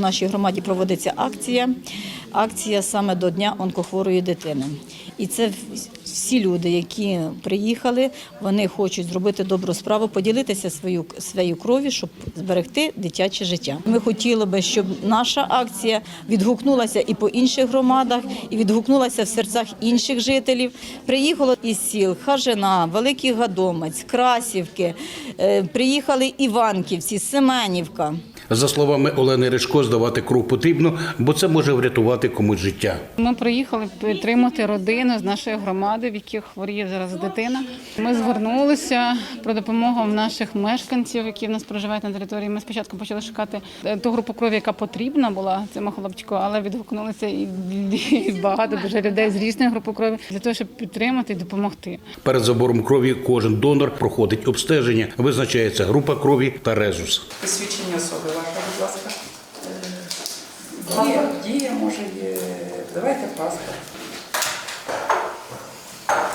нашій громаді проводиться акція. Акція саме до Дня онкохворої дитини. І це всі люди, які приїхали, вони хочуть зробити добру справу, поділитися свою, своєю кров'ю, щоб зберегти дитяче життя. Ми хотіли би, щоб наша акція відгукнулася і по інших громадах, і відгукнулася в серцях інших жителів. Приїхало із сіл Хажина, Великий Гадомець, Красівки, е, приїхали Іванківці, Семенівка. За словами Олени Ришко, здавати кров потрібно, бо це може врятувати комусь життя. Ми приїхали підтримати родину з нашої громади, в яких хворіє зараз дитина. Ми звернулися про допомогу наших мешканців, які в нас проживають на території. Ми спочатку почали шукати е, ту групу крові, яка потрібна була цьому хлопчику, але відгукнулися і багато дуже людей з різної групи крові для того, щоб підтримати і допомогти. Перед забором крові кожен донор проходить обстеження, визначається група крові та резус. Посвідчення особи. Дія, дія може є. Давайте паспорт.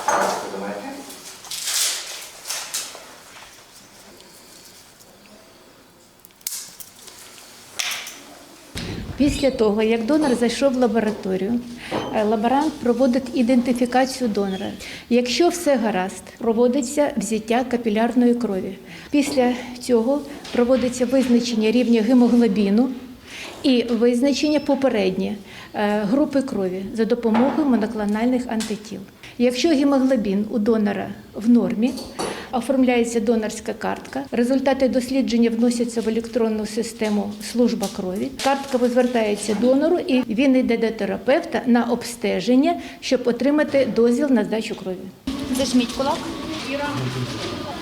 Паспорт давайте. Після того, як донор зайшов в лабораторію, е, лаборант проводить ідентифікацію донора. Якщо все гаразд, проводиться взяття капілярної крові. Після цього проводиться визначення рівня гемоглобіну і визначення попереднє е, групи крові за допомогою моноклональних антитіл. Якщо гемоглобін у донора в нормі, оформляється донорська картка. Результати дослідження вносяться в електронну систему служба крові. Картка звертається донору, і він йде до терапевта на обстеження, щоб отримати дозвіл на здачу крові. Зажміть кулак.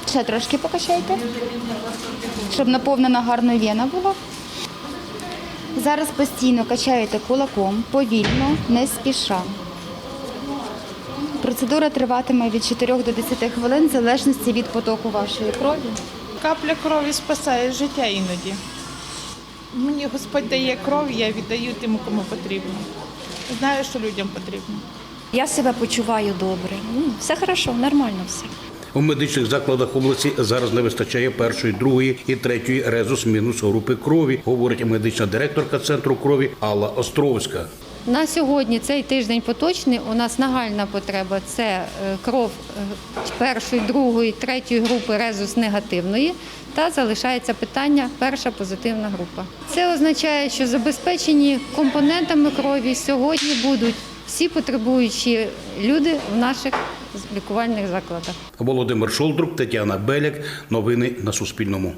Ще трошки покачайте, щоб наповнена гарно вена була. Зараз постійно качаєте кулаком, повільно, не спіша. Процедура триватиме від 4 до 10 хвилин в залежності від потоку вашої крові. Капля крові спасає життя іноді. Мені Господь дає кров, я віддаю тим, кому потрібно. Знаю, що людям потрібно. Я себе почуваю добре. Ну, Все хорошо, нормально все. У медичних закладах області зараз не вистачає першої, другої і третьої резус мінус групи крові, говорить медична директорка центру крові Алла Островська. На сьогодні цей тиждень поточний. У нас нагальна потреба це е, кров е, першої, другої, третьої групи резус негативної. Та залишається питання перша позитивна група. Це означає, що забезпечені компонентами крові сьогодні будуть всі потребуючі люди в наших лікувальних закладах. Володимир Шолдрук, Тетяна Беляк. Новини на Суспільному.